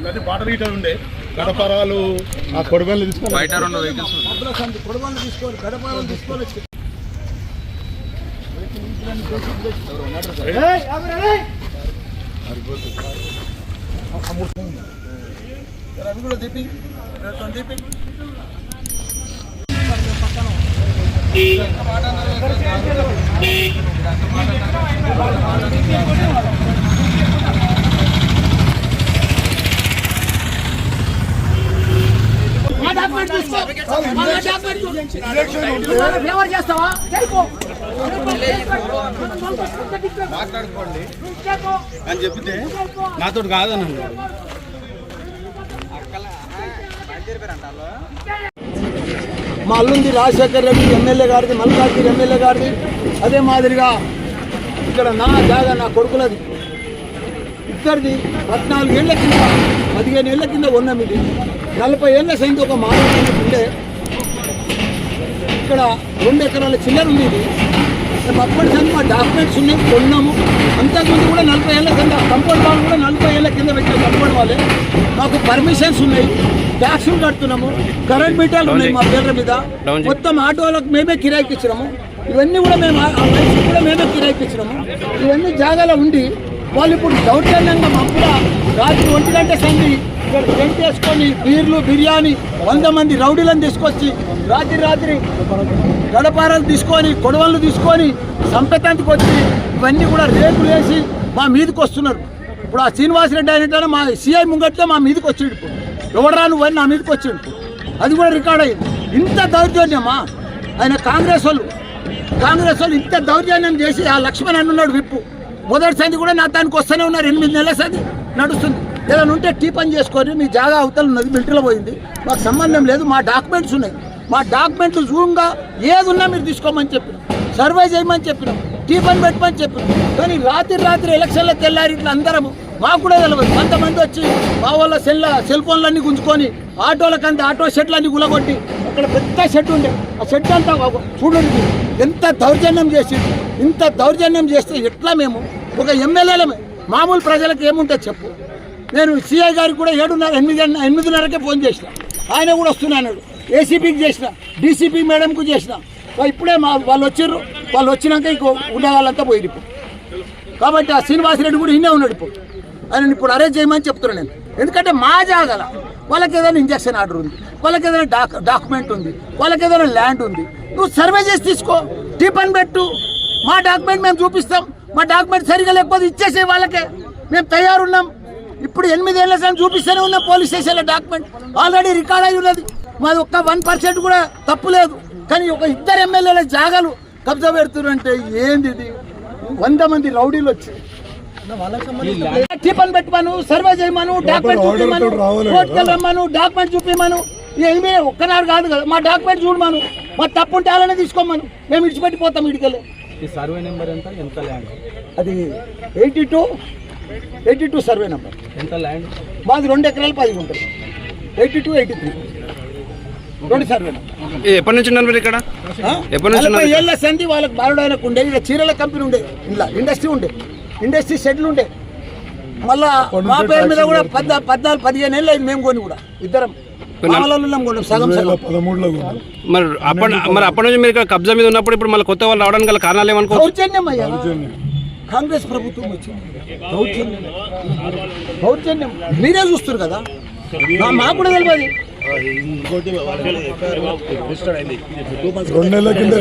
ఇవన్నీ బాటలు గిట్ట ఉండే. గడపరాలు ఆ కొడవలు తీసుకొని బయట రెండు వెహికల్స్ అవి కూడా తిప్పి తిప్పి చేస్తావా మాట్లాడుకోండి అని చెప్తే నాతో కాదన్నాను మా అల్లుంది రాజశేఖర్ రెడ్డి ఎమ్మెల్యే గారిది మల్కాజ్గిరి ఎమ్మెల్యే గారిది. అదే మాదిరిగా ఇక్కడ నా జాగా నా కొడుకులది. ఇద్దరిది పద్నాలుగు ఏళ్ళ కింద పదిహేను ఏళ్ళ కింద ఉన్నాం ఇది నలభై ఏళ్ళ సైతం ఒక మామూలు ఉండే. ఇక్కడ రెండు ఎకరాల చిల్లర ఉంది ఇది. మేము అప్పటి సంది మా డాక్యుమెంట్స్ ఉన్నాయి కొన్నాము. అంతకుముందు కూడా నలభై ఏళ్ళ కింద కంపౌండ్ వాళ్ళు కూడా నలభై ఏళ్ళ కింద పెట్టిన కంపౌండ్ వాళ్ళే మాకు పర్మిషన్స్ ఉన్నాయి ట్యాక్సులు కడుతున్నాము కరెంట్ మీటర్లు ఉన్నాయి మా పేర్ల మీద. మొత్తం ఆటోలకు మేమే కిరాయికి ఇచ్చినాము ఇవన్నీ కూడా మేము కూడా మేమే కిరాయికి ఇచ్చినాము ఇవన్నీ జాగాలో ఉండి వాళ్ళు ఇప్పుడు దౌర్జన్యంగా మా కూడా రాత్రి ఒంటి గంట సంది ఇక్కడ టెంట్ వేసుకొని బీర్లు బిర్యానీ వంద మంది రౌడీలను తీసుకొచ్చి రాత్రి రాత్రి గడపారాలు తీసుకొని కొడవళ్ళు తీసుకొని సంపెతానికి వచ్చి ఇవన్నీ కూడా రేపులు వేసి మా మీదకి వస్తున్నారు. ఇప్పుడు ఆ శ్రీనివాసరెడ్డి అయినట్టు మా సిఐ ముంగట్లో మా మీదకి వచ్చిండు ఇప్పుడు. ఎవడరా నా మీదకి వచ్చిండు అది కూడా రికార్డ్ అయింది ఇంత దౌర్జన్యమా? ఆయన కాంగ్రెస్ వాళ్ళు కాంగ్రెస్ వాళ్ళు ఇంత దౌర్జన్యం చేసి ఆ లక్ష్మణ్ అన్నున్నాడు విప్పు. మొదటి సంది కూడా నా దానికి వస్తూనే ఉన్నారు. ఎనిమిది నెలల సంది నడుస్తుంది. ఏదైనా ఉంటే టీ పని చేసుకొని మీ జాగా అవతల ఉన్నది మిలిటరీలో పోయింది. మాకు సంబంధం లేదు మా డాక్యుమెంట్స్ ఉన్నాయి. మా డాక్యుమెంట్లు జూమ్గా ఏది ఉన్నా మీరు తీసుకోమని చెప్పినాం. సర్వే చేయమని చెప్పినాం. టీ పని పెట్టమని చెప్పిన. కానీ రాత్రి రాత్రి ఎలక్షన్లో తెల్లారి ఇట్లా అందరము మాకు కూడా తెలియదు కొంతమంది వచ్చి మా వాళ్ళ సెల్ సెల్ ఫోన్లన్నీ గుంజుకొని ఆటోలకంతా ఆటో షెట్లన్నీ గులగొట్టి అక్కడ పెద్ద షెడ్ ఉండే. ఆ షెడ్ అంతా చూడండి ఎంత దౌర్జన్యం చేసి ఇంత దౌర్జన్యం చేస్తే ఎట్లా మేము? ఒక ఎమ్మెల్యేలమే. మామూలు ప్రజలకు ఏముంటే చెప్పు. నేను సిఐ గారికి కూడా ఏడున్నర ఎనిమిది ఎనిమిదిన్నరకే ఫోన్ చేసిన. ఆయన కూడా వస్తున్నాడు ఏసీపీకి చేసిన డీసీపీ మేడంకు చేసిన. వా- ఇప్పుడే మా వాళ్ళు వచ్చిర్రు. వాళ్ళు వచ్చినాక ఇంకో ఉండేవాళ్ళంతా పోయి ఇప్పుడు. కాబట్టి ఆ శ్రీనివాసరెడ్డి కూడా ఇన్నే ఉన్నాడు ఇప్పుడు. ఆయన ఇప్పుడు అరెస్ట్ చేయమని చెప్తున్నాను నేను. ఎందుకంటే మా జాగల వాళ్ళకి ఏదైనా ఇంజక్షన్ ఆర్డర్ ఉంది. వాళ్ళకి ఏదైనా డాక్ డాక్యుమెంట్ ఉంది. వాళ్ళకి ఏదైనా ల్యాండ్ ఉంది. నువ్వు సర్వే చేసి తీసుకో. టిఫన్ పెట్టు. మా డాక్యుమెంట్ మేము చూపిస్తాం. మా డాక్యుమెంట్ సరిగా లేకపోతే ఇచ్చేసే వాళ్ళకే. మేము తయారున్నాం. ఇప్పుడు ఎనిమిదేళ్ళ సార్ చూపిస్తూనే ఉన్నాం పోలీస్ స్టేషన్లో డాక్యుమెంట్ ఆల్రెడీ రికార్డ్ అయి ఉన్నది. మాది ఒక్క వన్ పర్సెంట్ కూడా తప్పు లేదు. కానీ ఒక ఇద్దరు ఎమ్మెల్యేల జాగాలు కబ్జా పెడుతున్నారు అంటే ఏంది ఇది వంద మంది రౌడీలు వచ్చి. టిఫన్ పెట్టమను సర్వే చేయమను డాక్యుమెంట్ చూపిమను కోర్టుకు రమ్మను డాక్యుమెంట్ చూపిమను. ఏమీ ఒక్కనాడు కాదు కదా. మా డాక్యుమెంట్ చూడమను. మా తప్పు ఉంటే అలానే తీసుకోమను. మేము ఇడిచిపెట్టిపోతాం ఇడికెళ్ళి సర్వే నెంబర్ ఎంత? ఎంత ల్యాండ్? అది eighty two eighty two survey number. ఎంత ల్యాండ్? మాది రెండు ఎకరాలు పది ఉంటుంది ఎయిటీ టూ ఎయిటీ త్రీ. రెండు సర్వే నెంబర్. ఎప్పటి నుంచి ఉన్నారు మీరు ఇక్కడ? ఎప్పటి నుంచి ఏళ్ళ సంధి వాళ్ళకి బారుడాయనకు ఉండే ఇక్కడ చీరల కంపెనీ ఉండే ఇలా ఇండస్ట్రీ ఉండే ఇండస్ట్రీ షెడ్లు ఉండే. మళ్ళా మా పేరు మీద కూడా పద్నా పద్నాలుగు పదిహేను ఏళ్ళు అయింది మేము కొని కూడా. ఇద్దరం. మరి అప్పటి మరి అప్పటి నుంచి మీరు ఇక్కడ కబ్జా మీద ఉన్నప్పుడు ఇప్పుడు మళ్ళీ కొత్త వాళ్ళు రావడానికి గల కారణాలు ఏమనుకో దౌర్జన్యం అయ్యా. కాంగ్రెస్ ప్రభుత్వం వచ్చింది. దౌర్జన్యం. దౌర్జన్యం. మీరే చూస్తారు కదా? మా- మాకు కూడా తెలియదు. రెండు నెలల కింద